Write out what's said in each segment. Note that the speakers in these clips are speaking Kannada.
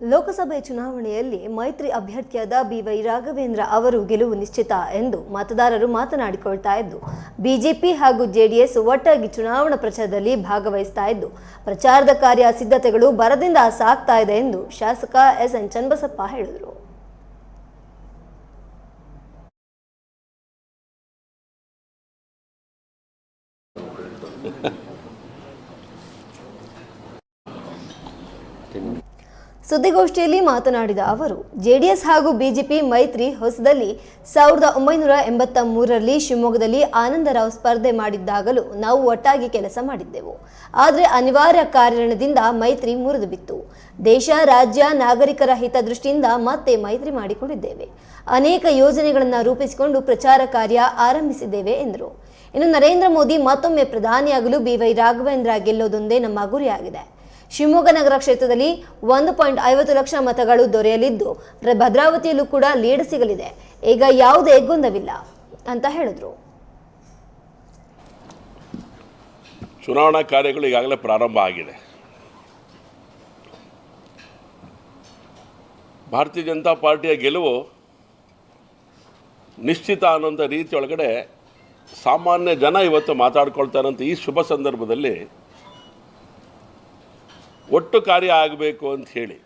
ಲೋಕಸಭೆ ಚುನಾವಣೆಯಲ್ಲಿ ಮೈತ್ರಿ ಅಭ್ಯರ್ಥಿಯಾದ ಬಿವೈ ರಾಘವೇಂದ್ರ ಅವರು ಗೆಲುವು ನಿಶ್ಚಿತ ಎಂದು ಮತದಾರರು ಮಾತನಾಡಿಕೊಳ್ತಾ ಇದ್ದು, ಬಿಜೆಪಿ ಹಾಗೂ ಜೆಡಿಎಸ್ ಒಟ್ಟಾಗಿ ಚುನಾವಣಾ ಪ್ರಚಾರದಲ್ಲಿ ಭಾಗವಹಿಸ್ತಾ ಇದ್ದು, ಪ್ರಚಾರದ ಕಾರ್ಯ ಸಿದ್ಧತೆಗಳು ಬರದಿಂದ ಸಾಗ್ತಾ ಇದೆ ಎಂದು ಶಾಸಕ ಎಸ್ ಎನ್ ಚನ್ನಬಸಪ್ಪ ಹೇಳಿದರು. ಸುದ್ದಿಗೋಷ್ಠಿಯಲ್ಲಿ ಮಾತನಾಡಿದ ಅವರು, ಜೆಡಿಎಸ್ ಹಾಗೂ ಬಿಜೆಪಿ ಮೈತ್ರಿ ಹೊಸದಲ್ಲಿ ಸಾವಿರದ ಒಂಬೈನೂರ ಎಂಬತ್ತ ಮೂರರಲ್ಲಿ ಶಿವಮೊಗ್ಗದಲ್ಲಿ ಆನಂದರಾವ್ ಸ್ಪರ್ಧೆ ಮಾಡಿದ್ದಾಗಲೂ ನಾವು ಒಟ್ಟಾಗಿ ಕೆಲಸ ಮಾಡಿದ್ದೆವು. ಆದರೆ ಅನಿವಾರ್ಯ ಕಾರಣದಿಂದ ಮೈತ್ರಿ ಮುರಿದು ಬಿತ್ತು ದೇಶ, ರಾಜ್ಯ, ನಾಗರಿಕರ ಹಿತದೃಷ್ಟಿಯಿಂದ ಮತ್ತೆ ಮೈತ್ರಿ ಮಾಡಿಕೊಂಡಿದ್ದೇವೆ. ಅನೇಕ ಯೋಜನೆಗಳನ್ನು ರೂಪಿಸಿಕೊಂಡು ಪ್ರಚಾರ ಕಾರ್ಯ ಆರಂಭಿಸಿದ್ದೇವೆ ಎಂದರು. ಇನ್ನು ನರೇಂದ್ರ ಮೋದಿ ಮತ್ತೊಮ್ಮೆ ಪ್ರಧಾನಿಯಾಗಲು ಬಿವೈ ರಾಘವೇಂದ್ರ ಗೆಲ್ಲೋದೊಂದೇ ನಮ್ಮ ಗುರಿಯಾಗಿದೆ. ಶಿವಮೊಗ್ಗ ನಗರ ಕ್ಷೇತ್ರದಲ್ಲಿ ಒಂದು ಪಾಯಿಂಟ್ ಐವತ್ತು ಲಕ್ಷ ಮತಗಳು ದೊರೆಯಲಿದ್ದು ಭದ್ರಾವತಿಯಲ್ಲೂ ಕೂಡ ಲೀಡ್ ಸಿಗಲಿದೆ. ಈಗ ಯಾವುದೇ ಗೊಂದವಿಲ್ಲ ಅಂತ ಹೇಳಿದ್ರು. ಚುನಾವಣಾ ಕಾರ್ಯಗಳು ಈಗಾಗಲೇ ಪ್ರಾರಂಭ ಆಗಿದೆ. ಭಾರತೀಯ ಜನತಾ ಪಾರ್ಟಿಯ ಗೆಲುವು ನಿಶ್ಚಿತ ಅನ್ನೋಂಥ ರೀತಿಯೊಳಗಡೆ ಸಾಮಾನ್ಯ ಜನ ಇವತ್ತು ಮಾತಾಡ್ಕೊಳ್ತಾರಂತ ಈ ಶುಭ ಸಂದರ್ಭದಲ್ಲಿ ಒಟ್ಟು ಕಾರ್ಯ ಆಗಬೇಕು ಅಂತ ಹೇಳಿ.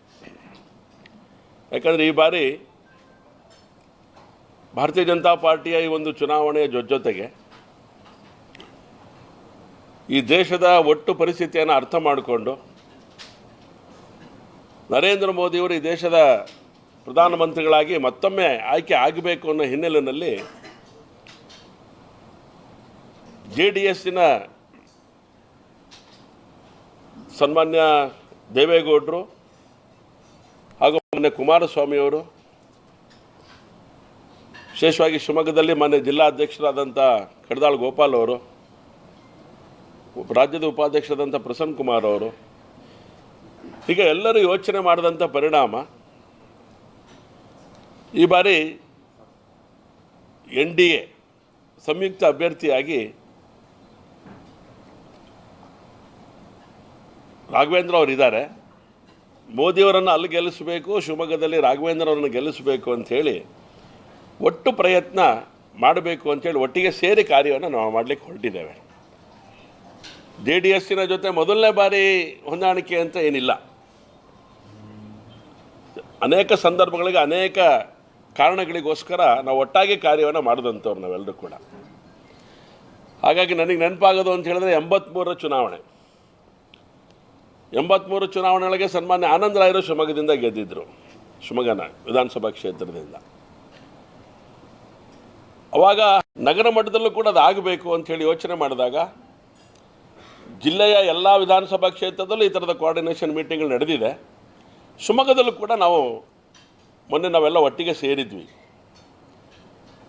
ಯಾಕಂದರೆ ಈ ಬಾರಿ ಭಾರತೀಯ ಜನತಾ ಪಾರ್ಟಿಯ ಈ ಒಂದು ಚುನಾವಣೆಯ ಜೊತೆಗೆ ಈ ದೇಶದ ಒಟ್ಟು ಪರಿಸ್ಥಿತಿಯನ್ನು ಅರ್ಥ ಮಾಡಿಕೊಂಡು ನರೇಂದ್ರ ಮೋದಿಯವರು ಈ ದೇಶದ ಪ್ರಧಾನಮಂತ್ರಿಗಳಾಗಿ ಮತ್ತೊಮ್ಮೆ ಆಯ್ಕೆ ಆಗಬೇಕು ಅನ್ನೋ ಹಿನ್ನೆಲೆಯಲ್ಲಿ ಜೆ ಡಿ ಎಸ್ಸಿನ ಸನ್ಮಾನ್ಯ ದೇವೇಗೌಡರು ಹಾಗೂ ಮೊನ್ನೆ ಕುಮಾರಸ್ವಾಮಿಯವರು ವಿಶೇಷವಾಗಿ ಶಿವಮೊಗ್ಗದಲ್ಲಿ ಮೊನ್ನೆ ಜಿಲ್ಲಾಧ್ಯಕ್ಷರಾದಂಥ ಕಡದಾಳ್ ಗೋಪಾಲ್ ಅವರು, ರಾಜ್ಯದ ಉಪಾಧ್ಯಕ್ಷರಾದಂಥ ಪ್ರಸನ್ನ ಕುಮಾರ್ ಅವರು ಈಗ ಎಲ್ಲರೂ ಯೋಚನೆ ಮಾಡಿದಂಥ ಪರಿಣಾಮ ಈ ಬಾರಿ ಎನ್ ಡಿ ಎ ಸಂಯುಕ್ತ ಅಭ್ಯರ್ಥಿಯಾಗಿ ರಾಘವೇಂದ್ರ ಅವರು ಇದ್ದಾರೆ ಮೋದಿಯವರನ್ನು ಅಲ್ಲಿ ಗೆಲ್ಲಿಸಬೇಕು, ಶಿವಮೊಗ್ಗದಲ್ಲಿ ರಾಘವೇಂದ್ರ ಅವರನ್ನು ಗೆಲ್ಲಿಸಬೇಕು ಅಂಥೇಳಿ ಒಟ್ಟು ಪ್ರಯತ್ನ ಮಾಡಬೇಕು ಅಂಥೇಳಿ ಒಟ್ಟಿಗೆ ಸೇರಿ ಕಾರ್ಯವನ್ನು ನಾವು ಮಾಡಲಿಕ್ಕೆ ಹೊರಟಿದ್ದೇವೆ. ಜೆ ಡಿ ಎಸ್ಸಿನ ಜೊತೆ ಮೊದಲನೇ ಬಾರಿ ಹೊಂದಾಣಿಕೆ ಅಂತ ಏನಿಲ್ಲ. ಅನೇಕ ಸಂದರ್ಭಗಳಿಗೆ ಅನೇಕ ಕಾರಣಗಳಿಗೋಸ್ಕರ ನಾವು ಒಟ್ಟಾಗಿ ಕಾರ್ಯವನ್ನು ಮಾಡಿದಂಥವ್ರು ನಾವೆಲ್ಲರೂ ಕೂಡ. ಹಾಗಾಗಿ ನನಗೆ ನೆನಪಾಗೋದು ಅಂತ ಹೇಳಿದ್ರೆ ಎಂಬತ್ತ್ಮೂರರ ಚುನಾವಣೆ. ಎಂಬತ್ತ್ಮೂರು ಚುನಾವಣೆಗಳಿಗೆ ಸನ್ಮಾನ್ಯ ಆನಂದರಾಯರು ಶಿವಮೊಗ್ಗದಿಂದ ಗೆದ್ದಿದ್ದರು ಶಿವಮೊಗ್ಗನ ವಿಧಾನಸಭಾ ಕ್ಷೇತ್ರದಿಂದ. ಅವಾಗ ನಗರ ಮಟ್ಟದಲ್ಲೂ ಕೂಡ ಅದಾಗಬೇಕು ಅಂಥೇಳಿ ಯೋಚನೆ ಮಾಡಿದಾಗ ಜಿಲ್ಲೆಯ ಎಲ್ಲ ವಿಧಾನಸಭಾ ಕ್ಷೇತ್ರದಲ್ಲೂ ಈ ಥರದ ಕೋಆರ್ಡಿನೇಷನ್ ಮೀಟಿಂಗ್ಗಳು ನಡೆದಿದೆ. ಶಿವಮೊಗ್ಗದಲ್ಲೂ ಕೂಡ ನಾವು ಮೊನ್ನೆ ನಾವೆಲ್ಲ ಒಟ್ಟಿಗೆ ಸೇರಿದ್ವಿ.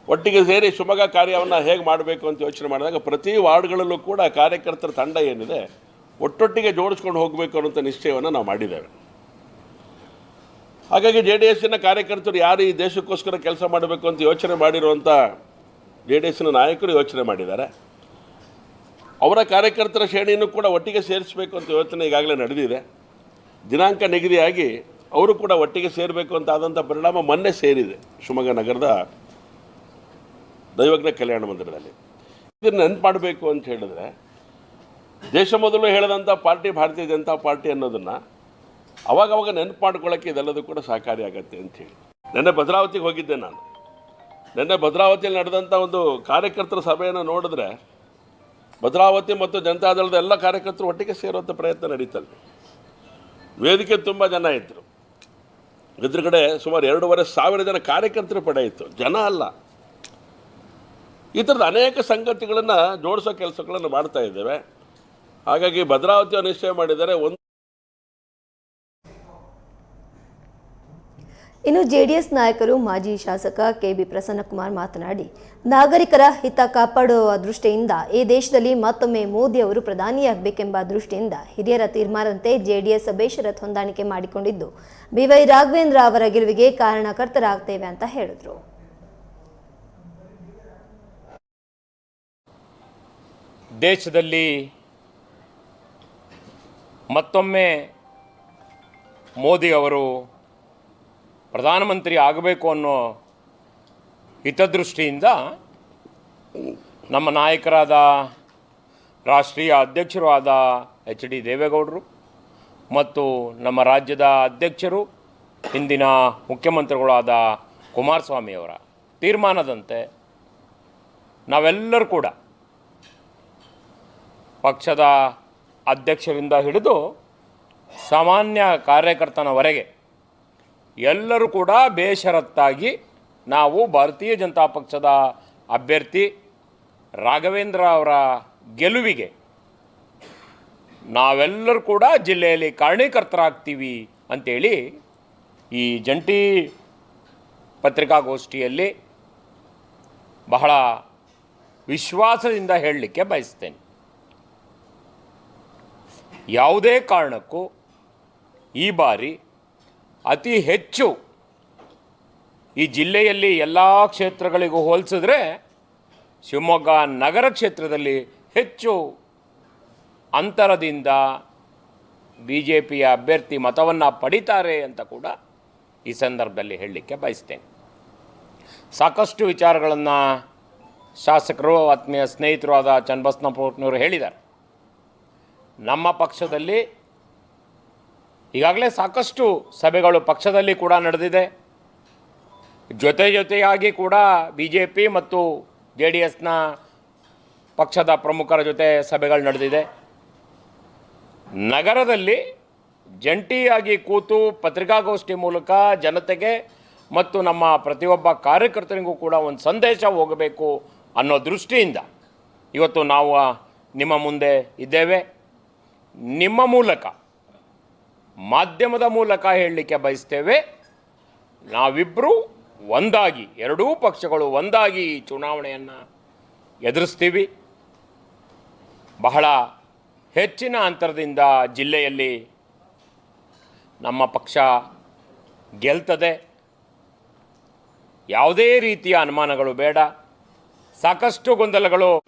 ಒಟ್ಟಿಗೆ ಸೇರಿ ಶಿವಮೊಗ್ಗ ಕಾರ್ಯವನ್ನು ಹೇಗೆ ಮಾಡಬೇಕು ಅಂತ ಯೋಚನೆ ಮಾಡಿದಾಗ ಪ್ರತಿ ವಾರ್ಡ್ಗಳಲ್ಲೂ ಕೂಡ ಕಾರ್ಯಕರ್ತರ ತಂಡ ಏನಿದೆ ಒಟ್ಟೊಟ್ಟಿಗೆ ಜೋಡಿಸ್ಕೊಂಡು ಹೋಗಬೇಕು ಅನ್ನೋಂಥ ನಿಶ್ಚಯವನ್ನು ನಾವು ಮಾಡಿದ್ದೇವೆ. ಹಾಗಾಗಿ ಜೆ ಡಿ ಎಸ್ಸಿನ ಕಾರ್ಯಕರ್ತರು ಯಾರು ಈ ದೇಶಕ್ಕೋಸ್ಕರ ಕೆಲಸ ಮಾಡಬೇಕು ಅಂತ ಯೋಚನೆ ಮಾಡಿರುವಂಥ ಜೆ ಡಿ ಎಸ್ಸಿನ ನಾಯಕರು ಯೋಚನೆ ಮಾಡಿದ್ದಾರೆ. ಅವರ ಕಾರ್ಯಕರ್ತರ ಶ್ರೇಣಿಯನ್ನು ಕೂಡ ಒಟ್ಟಿಗೆ ಸೇರಿಸಬೇಕು ಅಂತ ಯೋಚನೆ ಈಗಾಗಲೇ ನಡೆದಿದೆ. ದಿನಾಂಕ ನಿಗದಿಯಾಗಿ ಅವರು ಕೂಡ ಒಟ್ಟಿಗೆ ಸೇರಬೇಕು ಅಂತ ಆದಂಥ ಪರಿಣಾಮ ಮೊನ್ನೆ ಸೇರಿದೆ ಶಿವಮೊಗ್ಗ ನಗರದ ದೈವಜ್ಞ ಕಲ್ಯಾಣ ಮಂದಿರದಲ್ಲಿ. ಇದನ್ನು ನೆನ್ಪು ಮಾಡಬೇಕು ಅಂತ ಹೇಳಿದ್ರೆ ದೇಶ ಮೊದಲು ಹೇಳಿದಂಥ ಪಾರ್ಟಿ, ಭಾರತೀಯ ಜನತಾ ಪಾರ್ಟಿ ಅನ್ನೋದನ್ನು ಅವಾಗವಾಗ ನೆನಪು ಮಾಡ್ಕೊಳ್ಳೋಕ್ಕೆ ಇದೆಲ್ಲದೂ ಕೂಡ ಸಹಕಾರಿಯಾಗತ್ತೆ ಅಂಥೇಳಿ ನೆನ್ನೆ ಭದ್ರಾವತಿಗೆ ಹೋಗಿದ್ದೆ ನಾನು. ನೆನ್ನೆ ಭದ್ರಾವತಿಯಲ್ಲಿ ನಡೆದಂಥ ಒಂದು ಕಾರ್ಯಕರ್ತರ ಸಭೆಯನ್ನು ನೋಡಿದ್ರೆ ಭದ್ರಾವತಿ ಮತ್ತು ಜನತಾದಳದ ಎಲ್ಲ ಕಾರ್ಯಕರ್ತರು ಒಟ್ಟಿಗೆ ಸೇರುವಂಥ ಪ್ರಯತ್ನ ನಡೀತದೆ. ವೇದಿಕೆ ತುಂಬ ಜನ ಇದ್ದರು ಎದುರುಗಡೆ ಸುಮಾರು ಎರಡೂವರೆ ಸಾವಿರ ಜನ ಕಾರ್ಯಕರ್ತರ ಪಡೆ ಇತ್ತು. ಜನ ಅಲ್ಲ. ಈ ಥರದ ಅನೇಕ ಸಂಗತಿಗಳನ್ನು ಜೋಡಿಸೋ ಕೆಲಸಗಳನ್ನು ಮಾಡ್ತಾ ಇದ್ದೇವೆ. ಹಾಗಾಗಿ ಭದ್ರಾವತಿಯ ನಿಶ್ಚಯ ಮಾಡಿದರೆ ಒಂದು ಇನ್ನು ಜೆಡಿಎಸ್ ನಾಯಕರು ಮಾಜಿ ಶಾಸಕ ಕೆಬಿ ಪ್ರಸನ್ನಕುಮಾರ್ ಮಾತನಾಡಿ ನಾಗರಿಕರ ಹಿತ ಕಾಪಾಡುವ ದೃಷ್ಟಿಯಿಂದ ಈ ದೇಶದಲ್ಲಿ ಮತ್ತೊಮ್ಮೆ ಮೋದಿ ಅವರು ಪ್ರಧಾನಿಯಾಗಬೇಕೆಂಬ ದೃಷ್ಟಿಯಿಂದ ಹಿರಿಯರ ತೀರ್ಮಾನದಂತೆ ಜೆಡಿಎಸ್ ಬೇಷರತ್ ಹೊಂದಾಣಿಕೆ ಮಾಡಿಕೊಂಡಿದ್ದು ಬಿವೈ ರಾಘವೇಂದ್ರ ಅವರ ಗೆಲುವಿಗೆ ಕಾರಣಕರ್ತರಾಗ್ತೇವೆ ಅಂತ ಹೇಳಿದರು. ದೇಶದಲ್ಲಿ ಮತ್ತೊಮ್ಮೆ ಮೋದಿ ಅವರು ಪ್ರಧಾನಮಂತ್ರಿ ಆಗಬೇಕು ಅನ್ನೋ ಹಿತದೃಷ್ಟಿಯಿಂದ ನಮ್ಮ ನಾಯಕರಾದ ರಾಷ್ಟ್ರೀಯ ಅಧ್ಯಕ್ಷರು ಆದ ಎಚ್ ಡಿ ದೇವೇಗೌಡರು ಮತ್ತು ನಮ್ಮ ರಾಜ್ಯದ ಅಧ್ಯಕ್ಷರು, ಹಿಂದಿನ ಮುಖ್ಯಮಂತ್ರಿಗಳಾದ ಕುಮಾರಸ್ವಾಮಿಯವರ ತೀರ್ಮಾನದಂತೆ ನಾವೆಲ್ಲರೂ ಕೂಡ ಪಕ್ಷದ ಅಧ್ಯಕ್ಷರಿಂದ ಹಿಡಿದು ಸಾಮಾನ್ಯ ಕಾರ್ಯಕರ್ತನವರೆಗೆ ಎಲ್ಲರೂ ಕೂಡ ಬೇಷರತ್ತಾಗಿ ನಾವು ಭಾರತೀಯ ಜನತಾ ಪಕ್ಷದ ಅಭ್ಯರ್ಥಿ ರಾಘವೇಂದ್ರ ಅವರ ಗೆಲುವಿಗೆ ನಾವೆಲ್ಲರೂ ಕೂಡ ಜಿಲ್ಲೆಯಲ್ಲಿ ಕಾರಣೀಕರ್ತರಾಗ್ತೀವಿ ಅಂತೇಳಿ ಈ ಜಂಟಿ ಪತ್ರಿಕಾಗೋಷ್ಠಿಯಲ್ಲಿ ಬಹಳ ವಿಶ್ವಾಸದಿಂದ ಹೇಳಲಿಕ್ಕೆ ಬಯಸ್ತೇನೆ. ಯಾವುದೇ ಕಾರಣಕ್ಕೂ ಈ ಬಾರಿ ಅತಿ ಹೆಚ್ಚು ಈ ಜಿಲ್ಲೆಯಲ್ಲಿ ಎಲ್ಲ ಕ್ಷೇತ್ರಗಳಿಗೂ ಹೋಲಿಸಿದ್ರೆ ಶಿವಮೊಗ್ಗ ನಗರ ಕ್ಷೇತ್ರದಲ್ಲಿ ಹೆಚ್ಚು ಅಂತರದಿಂದ ಬಿ ಜೆ ಪಿಯ ಅಭ್ಯರ್ಥಿ ಮತವನ್ನು ಪಡಿತಾರೆ ಅಂತ ಕೂಡ ಈ ಸಂದರ್ಭದಲ್ಲಿ ಹೇಳಲಿಕ್ಕೆ ಬಯಸ್ತೇನೆ. ಸಾಕಷ್ಟು ವಿಚಾರಗಳನ್ನು ಶಾಸಕರು, ಆತ್ಮೀಯ ಸ್ನೇಹಿತರು ಆದ ಚನ್ನಬಸನಪುರನವರು ಹೇಳಿದ್ದಾರೆ. ನಮ್ಮ ಪಕ್ಷದಲ್ಲಿ ಈಗಾಗಲೇ ಸಾಕಷ್ಟು ಸಭೆಗಳು ಪಕ್ಷದಲ್ಲಿ ಕೂಡ ನಡೆದಿದೆ. ಜೊತೆ ಜೊತೆಯಾಗಿ ಕೂಡ ಬಿ ಜೆ ಪಿ ಮತ್ತು ಜೆ ಡಿ ಎಸ್ನ ಪಕ್ಷದ ಪ್ರಮುಖರ ಜೊತೆ ಸಭೆಗಳು ನಡೆದಿದೆ. ನಗರದಲ್ಲಿ ಜಂಟಿಯಾಗಿ ಕೂತು ಪತ್ರಿಕಾಗೋಷ್ಠಿ ಮೂಲಕ ಜನತೆಗೆ ಮತ್ತು ನಮ್ಮ ಪ್ರತಿಯೊಬ್ಬ ಕಾರ್ಯಕರ್ತನಿಗೂ ಕೂಡ ಒಂದು ಸಂದೇಶ ಹೋಗಬೇಕು ಅನ್ನೋ ದೃಷ್ಟಿಯಿಂದ ಇವತ್ತು ನಾವು ನಿಮ್ಮ ಮುಂದೆ ಇದ್ದೇವೆ. ನಿಮ್ಮ ಮೂಲಕ, ಮಾಧ್ಯಮದ ಮೂಲಕ ಹೇಳಲಿಕ್ಕೆ ಬಯಸ್ತೇವೆ. ನಾವಿಬ್ಬರೂ ಒಂದಾಗಿ, ಎರಡೂ ಪಕ್ಷಗಳು ಒಂದಾಗಿ ಈ ಚುನಾವಣೆಯನ್ನು ಎದುರಿಸ್ತೀವಿ. ಬಹಳ ಹೆಚ್ಚಿನ ಅಂತರದಿಂದ ಜಿಲ್ಲೆಯಲ್ಲಿ ನಮ್ಮ ಪಕ್ಷ ಗೆಲ್ತದೆ. ಯಾವುದೇ ರೀತಿಯ ಅನುಮಾನಗಳು ಬೇಡ. ಸಾಕಷ್ಟು ಗೊಂದಲಗಳು